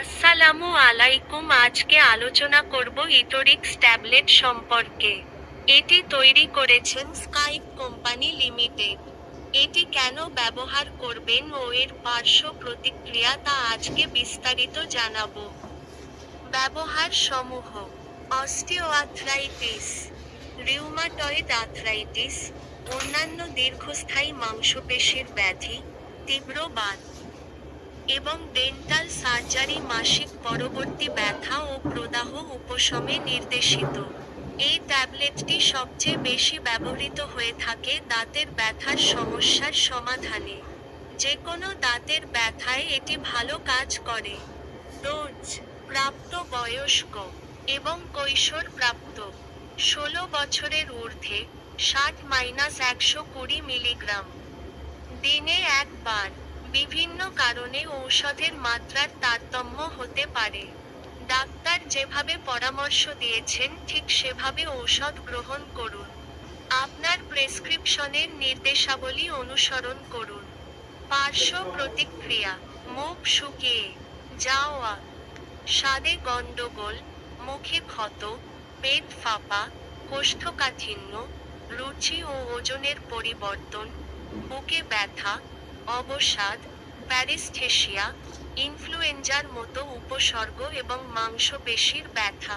আসসালামু আলাইকুম। আজকে আলোচনা করব ইটোরিক্স ট্যাবলেট সম্পর্কে। এটি তৈরি করেছেন স্কাইপ কোম্পানি লিমিটেড। এটি কেন ব্যবহার করবেন ও এর পার্শ্ব প্রতিক্রিয়া তা আজকে বিস্তারিত জানাব। ব্যবহার সমূহ অস্টিওআর্থ্রাইটিস, রিউমাটয়েড আর্থ্রাইটিস, অন্যান্য দীর্ঘস্থায়ী মাংসপেশির ব্যাধি, তীব্র বাত। এবং ডেন্টাল সার্জারি মাসিক পরবর্তী ব্যথা ও প্রদাহ উপশমে নির্দেশিত। এই ট্যাবলেটটি সবচেয়ে বেশি ব্যবহৃত হয়ে থাকে দাঁতের ব্যথার সমস্যার সমাধানে। যে কোনো দাঁতের ব্যথায় এটি ভালো কাজ করে। ডোজ, প্রাপ্ত বয়স্ক এবং কৈশোর প্রাপ্ত ষোলো বছরের ঊর্ধ্বে ষাট মাইনাস একশো কুড়ি মিলিগ্রাম। দিনে একবার বিভিন্ন কারণে ঔষধের মাত্রার তারতম্য হতে পারে। ডাক্তার যেভাবে পরামর্শ দিয়েছেন, ঠিক সেভাবে ঔষধ গ্রহণ করুন। আপনার প্রেসক্রিপশনের নির্দেশাবলী অনুসরণ করুন। পার্শ্ব প্রতিক্রিয়া, মুখ শুকিয়ে, যাওয়া, স্বাদে গণ্ডগোল মুখে ক্ষত, পেট ফাঁপা, কোষ্ঠকাঠিন্য, রুচি ও ওজনের পরিবর্তন, বুকে ব্যথা অবসাদ প্যারিস্থেশিয়া ইনফ্লুয়েঞ্জার মতো উপসর্গ এবং মাংসপেশির ব্যথা।